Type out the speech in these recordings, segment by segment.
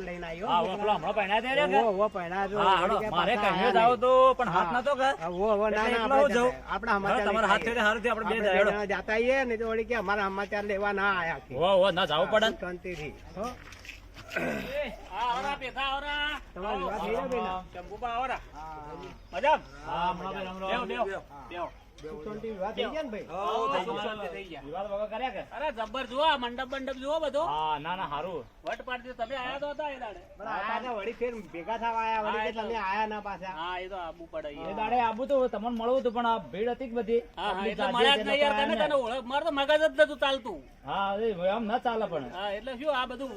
સમાચાર લઈને આવ્યો. હા હવે પેલો હમણાં દે રે કે? ઓવો, ઓવો, જો હા, વળી હાલો, કે મારે પાછા જાવ તો પણ હાથ નતો કે? હા, ઓવો, ઓવો, ના, ના, આપણે હું આપણા હા, તમારા હાથ લઈને હારું થયું, આપણે બે આપણે જણા હેડો. જણા જાતા આઈએ ને તો વળી કે અમારા સમાચાર લેવા ના આયા કે. ના જાવું પડે. હો? તમારો થઈ બેના? આવરા હા, રામ બેહો. રામ. બેહો બેહો સુખ શાંતિ વિવાહ થઈ ગયા. ને ભાઈ? હઉ, સુખ શાંતિ થઈ ગયા વિવાદ વગર કર્યા કે? અરે જબ્બર જુઓ મંડપ મંડપ જુઓ બધો. હા, ના, ના, હારું. વટ પાડતી તમે આયા તો હતા એ દાડે. પણ વળી ફેર ભેગા થવા આયા વળી તમે આયા ના પાછા. હા એ તો આબુ પડે એ દાડે આબુ તો તમને મળવું હતું પણ આ ભીડ હતી બધી? હા હા એટલે મળ્યા જ નહીં યાર તને તને ઓળખ. મારે તો મગજ જ નતું ચાલતું. હા એ આમ ના ચાલે પણ. હા એટલે શું આ બધું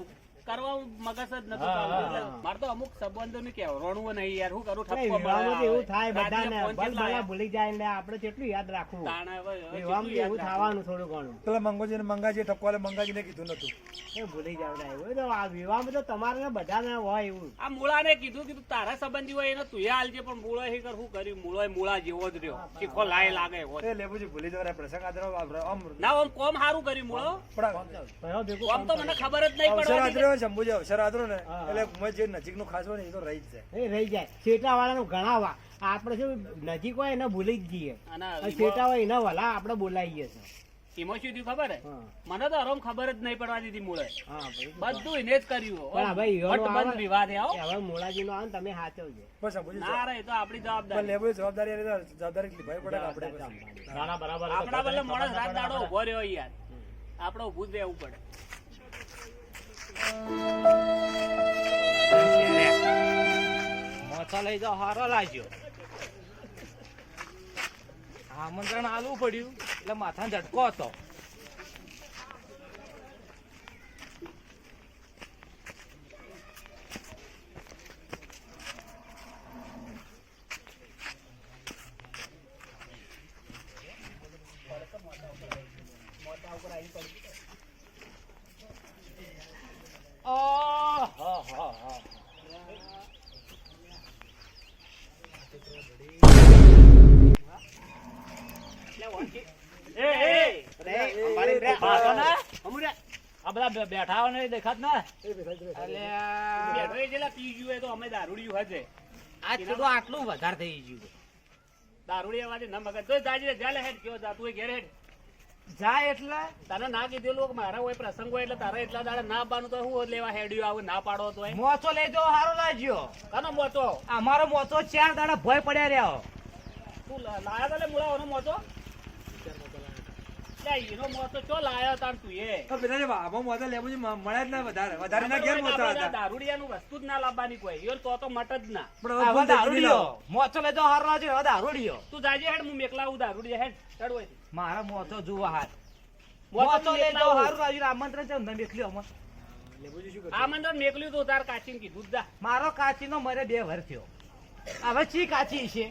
કરવા મગજ જ નતું હા, ચાલતું હા, એટલે મારે તો અમુક સંબંધો ની કહેવરાણું નહીં યાર શું કરું? ઠપકો એવું થાય બધાને. ફોન બસ કેટલા બધા ભૂલી જાય એટલે આપણે કેટલું યાદ રાખવું. તાણે હવે- હવે વિવાહમાં તો કેટલું એવું થવાનું થોડું ઘણું. પેલા મંગોજી મંગાજીને કીધું નતું. એ ભૂલી જાવ ને એવું તો આ વિવાહમાં તો તમારે ને બધાને હોય એવું. આ મૂળાને કીધું કીધું તારા સંબંધી હોય એને તું હાલજે પણ મૂળો હી કર શું કર્યું મૂળો મૂળા જેવો જ રહ્યો. શીખો લાય લાગે એવો. એ લેબુજી ભૂલી જવાય પ્રસંગ આદરો આમ ના આમ કોમ સારું કર્યું મૂળો. પણ કોમ તો મને ખબર જ નહીં પડે પડવાની. આદરો શંભુજી અવસર આદરો ને એટલે ઉંમર જે નજીકનું ખાસ હોય ને એ તો રહી જ જાય. એ રહી જાય. શેટા વાળાનું ઘણા આપણે શું નજીક હોય એને ભૂલી જ જઈએ. શેટા હોય એના વલા આપણે બોલાવીએ છીએ. એમાં શું થયું ખબર? હે. મને તો આરામ ખબર જ નહીં પડવા દીધી મૂળે. બધું એને જ કર્યું પણ ભાઈ બંધ વિવાદ હે, હવે મોળાજી નો આવે તમે સાચવજો ના રે તો આપણી જવાબદારી. લેવું જવાબદારી જવાબદારી લીભાઈ પડે આપણે ના ના બરાબર. આપણા બદલે મોણસ રાત દાડો ઊભો રહ્યો યાર. આપડે ઉભું જ રહેવું પડે. મોચા લઈ જાઓ હારો લાગ્યો. આમંત્રણ આલવું પડ્યું એટલે માથા ઝટકો હતો. આહ, હા, હા, હા. એ, એ, અરે, અમારી રે- પાછો ના? અમુરે, આ બધા બે- બેઠા હોય ને દેખાત ના. એટલે એ પી ગયું હોય તો અમે દારૂડિયું હજે આ તો આટલું વધારે થઈ ગયું દારૂડિયા વાળી ન મગજ. તો જાજી જાલે હેડ કયો જા તું ઘેર હેડ. જા એટલે. તને ના કીધેલું મારા હોય પ્રસંગ હોય એટલે તારે એટલા દાડા ના પાડું તો હું લેવા હેડ્યું આવું ના પાડો તો એ મોચો લઈ દો હારો લાગ્યો. કનો મોચો? અમારો મોચો ચાર દાડા ભય પડ્યા રહ્યો. તું લાયા તા લે મોચો? લે ઈનો મોચો ચો લાયો તાર તું એ? તો પેલા જે આમાં મોટા લેબુજી મળ્યા જ ના વધારે. વધારે ના કેમ મોટા હતા? દારૂડિયાનું વસ્તુ જ ના લાવવાની કોઈ. ઈયો તો તો મટ જ ના. પણ હવે હવે ભૂલ થઈ ગઈ દારૂડિયો લાવો. મોચો લઈ જાઓ હારો લાગ્યો હવે દારૂડિયો. તું જાજે હેડ હું મેકલા આવું દારૂડિયા હેડ. હેડ મારા હાથ હું. હારું. આમંત્રણ છે ને મેકલ્યો અમે આ મેકલ્યું તું તાર કાચીને કીધું. જ. જા મારો કાચીનો મરે બે વર થયો. હવે ચી કાચી છે?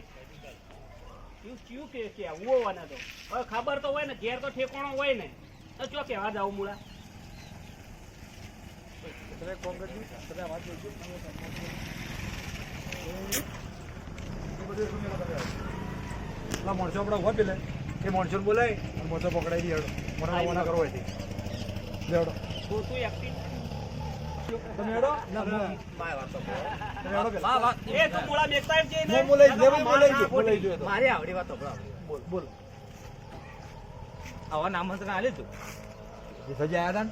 તું ક્યું કે કે આવું તો. હવે ખબર તો હોય ને ઘેર તો ઠેકોણો હોય ને. તો ચો કેવા જાવ મુળા? તમે કામ કરજો. તમે વાત જોજો એ બધું શું નહીં તમે પેલા માણસો આપણા હોય પેલે. એ માણસો બોલાય અને માણસો પકડાઈ દે હેડો. મને મના કરવો હોય લે તો તું એકટી તમે હેડો ના, મારી વાત ને?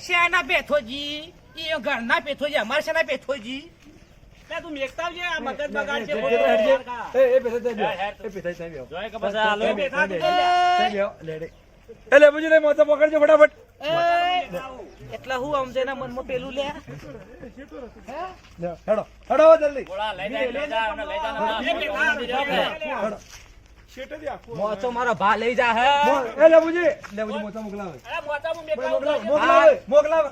શેના પેથોજી એ તું મેકતા જે મગજ બગાડ છે એ બોલ. પેલા હેડજે. એ એ પેલા ત્યાં હેડ, બેહો. હેડ. એ પેલા ત્યાં જોય કે પછી આલો ત્યાં બેહો, બેઠા ત્યાં તું બેહો. લે. ત્યાં બેહો. લે રે. એ લે બુજી મોતો પકડજો ફટાફટ એટલે હું આમ જેના મનમાં પેલું લે. હેડો. હેડો જલ્દી. બોલા લઈ જા લઈ જા અને લઈ જા ને. એ પેલા હેડો. મોચો મારો ભા લઈ જા હે. એ લે બુજી લે બુજી મોતો મોકલાવે. અરે મોકલાવે મોકલાવે મોકલાવે.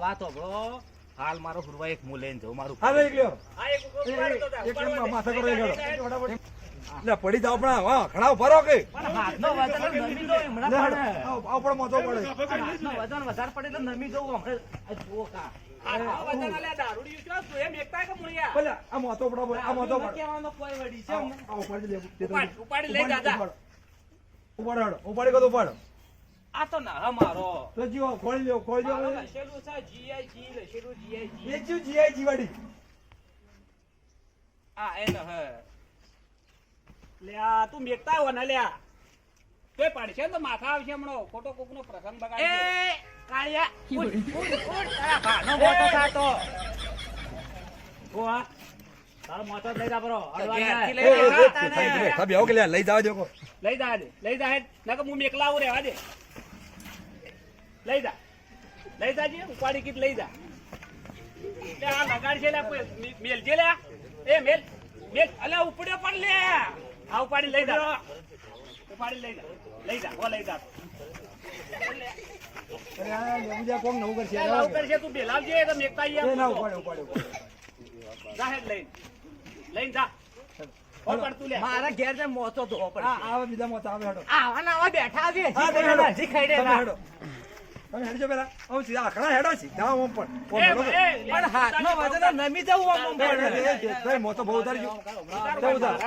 વાતો બ્રો હાલ મારો હુરવા એક મુ લઈને જાઉં મારું હા લઈ ગયો આ એક ઉપર તો. માથા કરો લઈ જા, હેડો લઈ જા, ફટાફટ. લે પડી જાવ પણ હા ખડા ઊભા કે. પણ હાથનો વજન નમી દો હમણાં પડે. આવ પણ મોતો પડે. હાથનો વજન વધારે પડે. તો નમી જવું હમણાં જો કા. તું ઉપાડી લે ઉપાડ, આ તો ના મારો. તો ખોલી લ્યો ખોલી લ્યો. લખેલું છે લખેલું. એ આ તો હે. લે આ તું મેકતા હોય ને લ્યા. તોય પાડશે ને તો માથા આવશે હમણાં. ખોટો કોકનો પ્રસંગ એ બગાડી કાળિયા ઉઠ, ઉઠ, ઉઠ. તારા ભાનો મોટો થાતો. તારો મોટો લઈ જા બરો. ઘેરથી એ, લઈ એ, એ, જતા ને. સાહેબ, તમે બેહો કે લ્યા, લઈ જો કો. લઈ જા દે લઈ જા હેડ નકર હું મેકલા આવું રહેવા દે. લઈ જા. લઈ જાજે ઉપાડી કીટ લઈ જા. લે આ લગાડ છે લે મેલ છે લે એ મેલ. મેલ. અલે ઉપડ્યો પણ લે આ ઉપાડી લઈ જા. ઉપાડી લઈ જા. લઈ જા ઓ લઈ જા. અરે આ લેબુજા કોક નવું કરશે. લે, કરશે તું બેલાવજે તો મેકતા ના તો. ઉપાડે ઉપાડે ઉપાડે. જા મારા ઘેર ને મોતો ધોવો આ પડશે. બીજા મોત આવે હેડો આવા ને આવા બેઠા છે. તમે હેડજો પેલા. આમ સીધા આખડા હેડો સીધા પણ. પણ નમી જવું બહુ ઉતાર,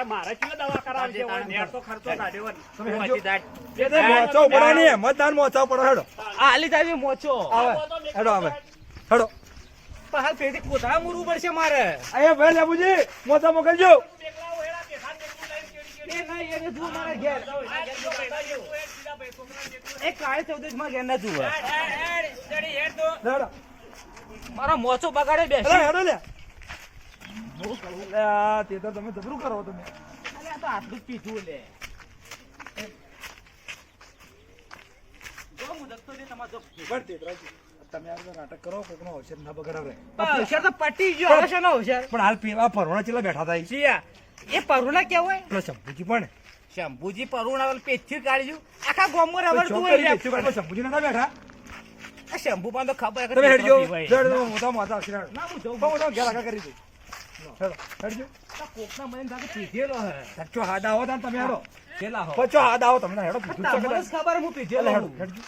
મારા દવા નેટ તો ખર્ચો કાઢ્યો તમે હેડજો. જે તે મોચો પડે નહીં. મતદાન મોચો પડો હેડો. આ હાલી જાવી મોચો. આવે. હેડો આવે. હેડો. પણ હાલ પેટી કોથળા મૂરવું પડશે મારે. અહીંયા ભાઈ લેબુજી મોચા મોકલજો મેકલાઓ હેડા દેખાડ દેખું લઈને કેડી કેડી. એ નહીં એને જુઓ મારા ના મોચો બગાડે બે હેડો લે લે તે તો તમે જબરું કરો તમે. તો આટલું પીધું લે. નાટક કરો હોશિયાર ના બગાડો રે હોશિયાર તો પટી ગયો હોશિયાર? પણ હાલ પીવા ફરવાના ચેલા બેઠા થાય? શિયા. એ પરુણા કેવાય પેલો શંભુજી પણ. શંભુજી પરુણા પેથી કાઢ્યું. આખા ગોમમાં રવડતું હોય શંભુજી નતા બેઠા? આ પણ તો ખબર તમે હેડજો. હેડજો મોટા મોટા અક્ષર ના હું જઉં. તો તમને ઘેર આગળ કરી દઉં. હેડો હેડજો. કોકના મને લાગે પીધેલો હે. સાચો હાથ આવો તાન તમે હેડો. છેલ્લા હો. પચો હાથ આવો તમને હેડો પીધું જ છે તમને જ કદાચ. ખબર હું પીધેલો હેડો,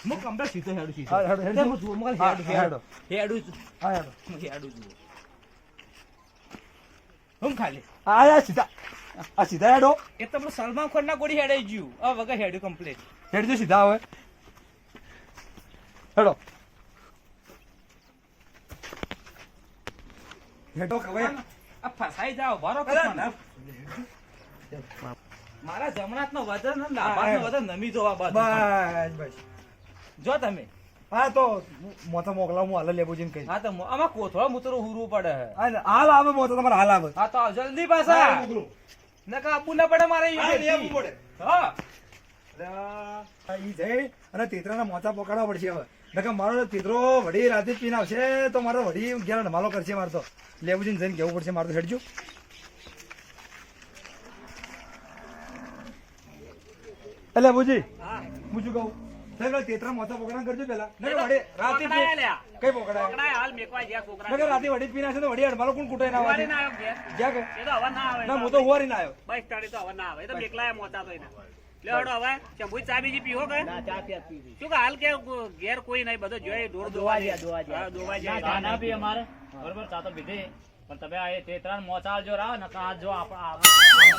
હું. કમ્પ્લેટ સીધો હેડું સીધો. હેડો, હેડજો. હું મને હા, હેડું, હેડો. હેડું. હા હેડો. હેડું. હું ખાલી. હા આ સીધા આ સીધા હેડો. એ તો પેલું સલમાન ખાન ના ગોળી હેડાઈ ગયું. આ વગર હેડ્યું કમ્પ્લીટ હેડજો સીધા હવે. હેડો. હેડો કવાય આ ફસાઈ જાઓ બરો મારા જમણાત નો. વજન નો વજન નમી જોવા બસ. જો તમે. હા તો મોથા મોકલાવ હું હાલ લેબુજીને કહી હા તો આમાં કોથળો મૂતરો હુરવું પડે હે. હાલ આવે મોતો તમારે હાલ આવે હા તો જલ્દી પાછા. નકા આપવું ના પડે મારે. લેવું પડે. હા ઈ જઈ અને તેતરાના મોચા પકડવા પડશે હવે નકર મારો તેતરો વડી રાતે પીને આવશે તો મારો વડી ઘેર ધમાલો કરશે મારે તો લેવું જઈને કેવું પડશે મારે તો હેડજો એટલે બુજી હા. હું શું કહું સાહેબ તેતરા કરજો પેલા રાતે. કઈ પકડાય હાલ મેકવા ગયા છોકરા. રાતે વડી જ પીને તો વડી હડમાલો કોણ કૂટાઈ ના આવે ના આવ્યો કે એ તો હવે ના આવે. ના હું તો હોરી ના આવ્યો બસ તાળી તો હવે ના આવે. એ તો મેકલાયા મોટા તો એના. લે હવે. શંભુજી ચા બીજી પીવો કે? ના ચા પીવા પીવી. શું કે હાલ કે ઘેર કોઈ નહીં બધો જોઈ ઢોર દોવા જાય દોવા હા, દોવા ના, ના પી અમારે બરોબર ચા તો પીધી પણ તમે આ તે ત્રણ મોચાલ જો રાવ ને કાજ જો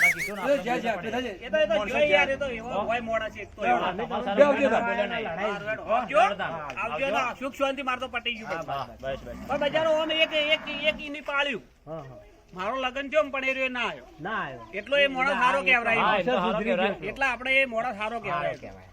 કીધું ને આપણે જ્યાં જ્યાં બોલવું પડે. એ તો એ તો જોઈ યાર એ તો એવો હોય મોડા છે તો એવો. હા, તમારે બે સારું આવજો તાર. બોલ્યા નહીં. હારું, હેડો. આવજો. હા, આવજો ના. સુખ શાંતિ માર તો પટી ગયું બસ બસ પણ બજારો એક એક એક ઈની પાળ્યું હા, હા. મારો લગન થયો પણ એ રહ્યો ના આવ્યો ના આવ્યો. એટલો એ મોડા સારો કહેવાય. એટલા આપણે એ મોડા સારો કેવાય કહેવાય